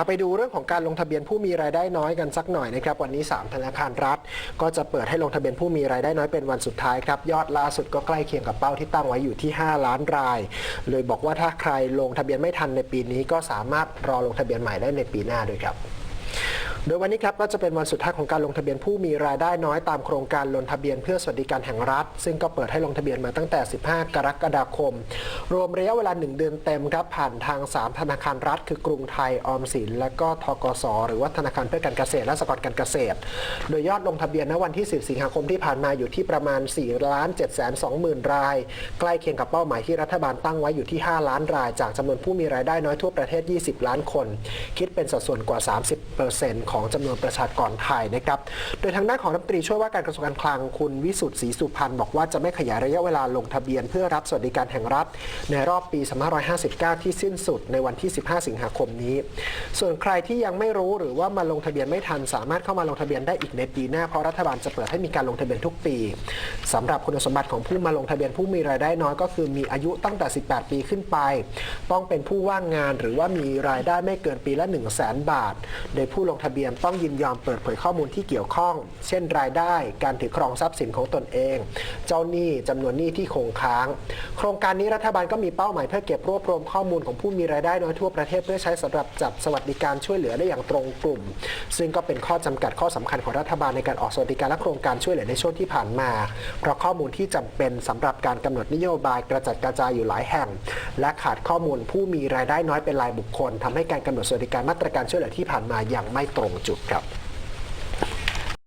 เอาไปดูเรื่องของการลงทะเบียนผู้มีรายได้น้อยกันสักหน่อยนะครับ วันนี้ 3 ธนาคารรัฐ ก็จะเปิดให้ลงทะเบียนผู้มีรายได้น้อยเป็นวันสุดท้ายครับ ยอดล่าสุดก็ใกล้เคียงกับเป้าที่ตั้งไว้อยู่ที่ 5 ล้านราย เลยบอกว่าถ้าใครลงทะเบียนไม่ทันในปีนี้ก็สามารถรอลงทะเบียนใหม่ได้ในปีหน้าด้วยครับ โดยวันนี้ครับก็จะเป็นวันสุดท้ายของการลงทะเบียนผู้มีรายได้น้อยตามโครงการลงทะเบียนเพื่อสวัสดิการแห่งรัฐ ซึ่งก็เปิดให้ลงทะเบียนมาตั้งแต่ 15 กรกฎาคม รวมระยะเวลา 1 เดือนเต็มครับผ่านทาง 3 ธนาคารรัฐ คือกรุงไทยออมสิน และก็ทกส หรือว่าธนาคารเพื่อการเกษตรและสหกรณ์การเกษตร โดยยอดลงทะเบียนณวันที่ 10 สิงหาคมที่ผ่านมาอยู่ที่ประมาณ 4 ล้าน7 2 0 0 0 0ราย ใกล้เคียงกับเป้าหมายที่รัฐบาลตั้งไว้อยู่ที่ 5 ล้านราย จากจำนวนผู้มีรายได้น้อยทั่วประเทศ 20 ล้านคน คิดเป็นสัดส่วนกว่า 30%ของของจำนวนประชากรไทยนะครับ โดยทางด้านของรัฐมนตรีช่วยว่าการกระทรวงการคลังคุณวิสุทธิ์ศรีสุพรรณบอกว่าจะไม่ขยายระยะเวลาลงทะเบียน เพื่อรับสวัสดิการแห่งรัฐ ในรอบปี 2559 ที่สิ้นสุดในวันที่ 15 สิงหาคมนี้ ส่วนใครที่ยังไม่รู้หรือว่ามาลงทะเบียนไม่ทัน สามารถเข้ามาลงทะเบียนได้อีกในปีหน้าเพราะรัฐบาลจะเปิดให้มีการลงทะเบียนทุกปีสำหรับคุณสมบัติของผู้มาลงทะเบียนผู้มีรายได้น้อยก็คือมีอายุตั้งแต่ 18 ปีขึ้นไป ต้องเป็นผู้ว่างงานหรือว่ามีรายได้ไม่เกินปีละ 1 0 0 0 0แบาท โดยผู้ลงทะเบียนต้องยินยอมเปิดเผยข้อมูลที่เกี่ยวข้อง เช่นรายได้ การถือครองทรัพย์สินของตนเอง เจ้าหนี้จำนวนหนี้ที่คงค้าง โครงการนี้รัฐบาลก็มีเป้าหมายเพื่อเก็บรวบรวมข้อมูลของผู้มีรายได้น้อยทั่วประเทศเพื่อใช้สำหรับจัดสวัสดิการช่วยเหลือได้อย่างตรงกลุ่ม ซึ่งก็เป็นข้อจำกัดข้อสำคัญของรัฐบาลในการออกสวัสดิการและโครงการช่วยเหลือในช่วงที่ผ่านมา เพราะข้อมูลที่จำเป็นสำหรับการกำหนดนโยบายกระจัดกระจายอยู่หลายแห่ง และขาดข้อมูลผู้มีรายได้น้อยเป็นรายบุคคลทำให้การกำหนดสวัสดิการมาตรการช่วยเหลือที่ผ่านมาอย่างไม่ตรงจุดครับ